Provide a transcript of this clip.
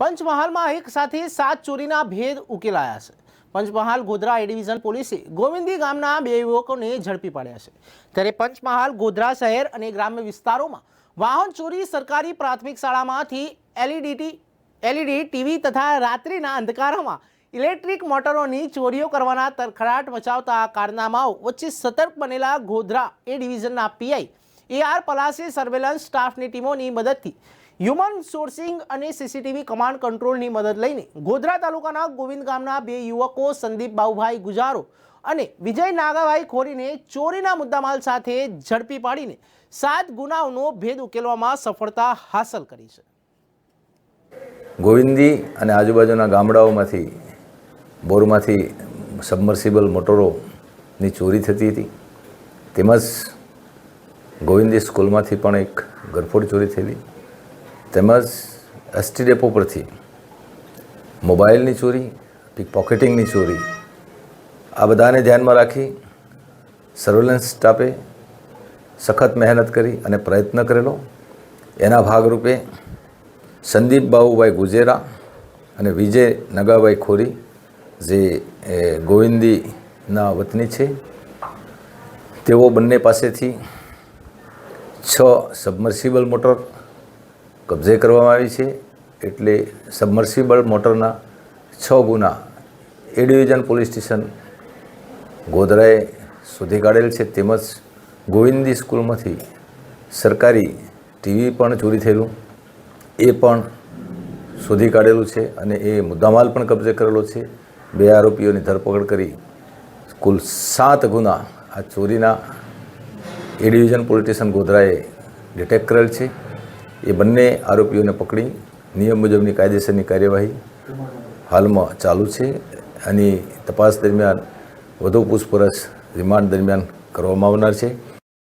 પંચમહાલમાં એક સાથે સાત ચોરીના ભેદ ઉકેલાયા છે. પંચમહાલ ગોધરા એ ડિવિઝન પોલીસે ગોવિંદી ગામના બે યુવકોને ઝડપી પાડ્યા છે. ત્યારે પંચમહાલ ગોધરા શહેર અને ગ્રામ્ય વિસ્તારોમાં વાહન ચોરી સરકારી પ્રાથમિક શાળામાંથી એલઈડી એલઈડી ટીવી તથા રાત્રિના અંધકારમાં ઇલેક્ટ્રિક મોટરોની ચોરીઓ કરવાના તરખડાટ મચાવતા કારનામાઓ વચ્ચે સતર્ક બનેલા ગોધરા એ ડિવિઝનના પીઆઈ એ આર પલાસે સર્વેલન્સ સ્ટાફની ટીમોની મદદથી હ્યુમન સોર્સિંગ અને સીસીટીવી કમાન્ડ કંટ્રોલની મદદ લઈને ગોધરા તાલુકાના ગોવિંદ ગામના બે યુવકો સંદીપ બાઉભાઈ ગુજારો અને વિજય નાગાભાઈ ખોરીને ચોરીના મુદ્દામાલ સાથે ઝડપી પાડીને સાત ગુનાઓનો ભેદ ઉકેલવામાં સફળતા હાંસલ કરી છે. ગોવિંદી અને આજુબાજુના ગામડાઓમાંથી, બોરમાંથી સબમર્સિબલ મોટરોની ચોરી થતી હતી. તેમજ ગોવિંદી સ્કૂલમાંથી પણ એક ગરફોડ ચોરી થયેલી. તેમજ એસટી ડેપો પરથી મોબાઈલની ચોરી પિક પોકેટિંગની ચોરી, આ બધાને ધ્યાનમાં રાખી સર્વેલન્સ સ્ટાફે સખત મહેનત કરી અને પ્રયત્ન કરેલો. એના ભાગરૂપે સંદીપ બાબુભાઈ ગુજેરા અને વિજય નગાભાઈ ખોરી, જે ગોવિંદીના વતની છે, તેઓ બંને પાસેથી છ સબમર્સિબલ મોટર કબજે કરવામાં આવી છે. એટલે સબમર્સિબલ મોટરના છ ગુના એ ડિવિઝન પોલીસ સ્ટેશન ગોધરાએ શોધી કાઢેલ છે. તેમજ ગોવિંદી સ્કૂલમાંથી સરકારી ટીવી પણ ચોરી થયેલું. એ પણ શોધી કાઢેલું છે અને એ મુદ્દામાલ પણ કબજે કરેલો છે. બે આરોપીઓની ધરપકડ કરી કુલ સાત ગુના આ ચોરીના એ ડિવિઝન પોલીસ સ્ટેશન ગોધરાએ ડિટેક્ટ કરેલ છે. એ બંને આરોપીઓને પકડી નિયમ મુજબની કાયદેસરની કાર્યવાહી હાલમાં ચાલુ છે અને તપાસ દરમિયાન વધુ પૂછપરછ રિમાન્ડ દરમિયાન કરવામાં આવનાર છે.